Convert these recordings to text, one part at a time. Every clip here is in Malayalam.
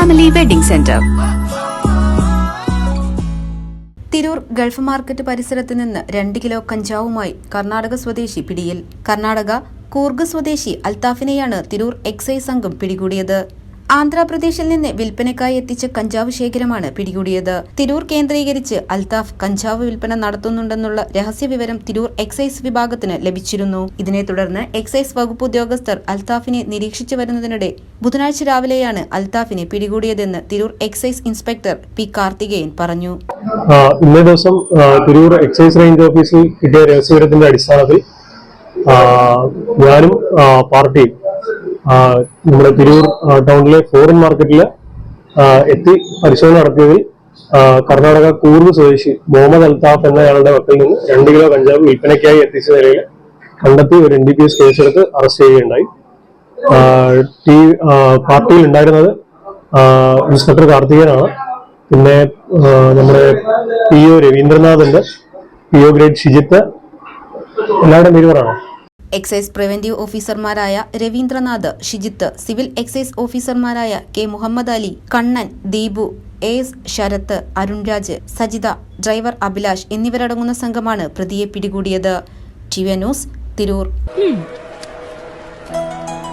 Family wedding centre Tirur gulf market പരിസരത്ത് നിന്ന് രണ്ട് കിലോ കഞ്ചാവുമായി കർണാടക സ്വദേശി പിടിയിൽ. കർണാടക കൂർഗ് സ്വദേശി അൽത്താഫിനെയാണ് തിരൂർ എക്സൈസ് സംഘം പിടികൂടിയത്. ആന്ധ്രാപ്രദേശിൽ നിന്ന് വിൽപ്പനയ്ക്കായി എത്തിച്ച കഞ്ചാവ് ശേഖരമാണ് പിടികൂടിയത്. തിരൂർ കേന്ദ്രീകരിച്ച് അൽതാഫ് കഞ്ചാവ് വിൽപ്പന നടത്തുന്നുണ്ടെന്നുള്ള രഹസ്യ വിവരം തിരൂർ എക്സൈസ് വിഭാഗത്തിന് ലഭിച്ചിരുന്നു. ഇതിനെ തുടർന്ന് എക്സൈസ് വകുപ്പ് ഉദ്യോഗസ്ഥർ അൽതാഫിനെ നിരീക്ഷിച്ചു വരുന്നതിനിടെ ബുധനാഴ്ച രാവിലെയാണ് അൽതാഫിനെ പിടികൂടിയതെന്ന് Tirur excise inspector P Karthikeyan പറഞ്ഞു. ഇന്നേ ദിവസം തിരൂർ എക്സൈസ് റേഞ്ച് ഓഫീസിൽ കിട്ടിയ രഹസ്യവിവരത്തിന്റെ അടിസ്ഥാനത്തിൽ ഞാനും പാർട്ടിയും നമ്മുടെ തിരൂർ ടൗണിലെ ഫോറിൻ മാർക്കറ്റിൽ എത്തി പരിശോധന നടത്തിയതിൽ കർണാടക കൂർഗ് സ്വദേശി മുഹമ്മദ് അൽതാഫ് എന്നയാളുടെ വക്കിൽ നിന്ന് രണ്ട് കിലോ കഞ്ചാവ് വിൽപ്പനയ്ക്കായി എത്തിച്ച നിലയിൽ കണ്ടെത്തി ഒരു എൻ ഡി പി എസ് കേസെടുത്ത് അറസ്റ്റ് ചെയ്യുകയുണ്ടായി. ടി പാർട്ടിയിൽ ഉണ്ടായിരുന്നത് ഇൻസ്പെക്ടർ കാർത്തികനാണ്. പിന്നെ നമ്മുടെ പി ഒ രവീന്ദ്രനാഥ് ഉണ്ട് പി ഒ ഗ്രേഡ് ഷിജിത്ത് എല്ലാവരുടെയും പേര് എക്സൈസ് പ്രിവന്റീവ് ഓഫീസർമാരായ രവീന്ദ്രനാഥ് ഷിജിത്ത് സിവിൽ എക്സൈസ് ഓഫീസർമാരായ K. Muhammad Ali Kannan Deepu A. S. Sarath Arunraj Sajitha driver Abhilash എന്നിവരടങ്ങുന്ന സംഘമാണ് പ്രതിയെ പിടികൂടിയത്. T V news Tirur.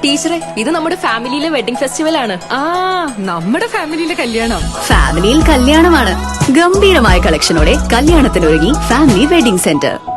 ടീച്ചറെ ഇത് നമ്മുടെ ഫാമിലിയിലെ വെഡിംഗ് ഫെസ്റ്റിവൽ ആണ് ആ നമ്മുടെ ഫാമിലിയിലെ കല്യാണം. ഫാമിലിയിൽ കല്യാണമാണ്. ഗംഭീരമായ കളക്ഷനോടെ കല്യാണത്തിനൊരുങ്ങി ഫാമിലി വെഡിംഗ് സെന്റർ.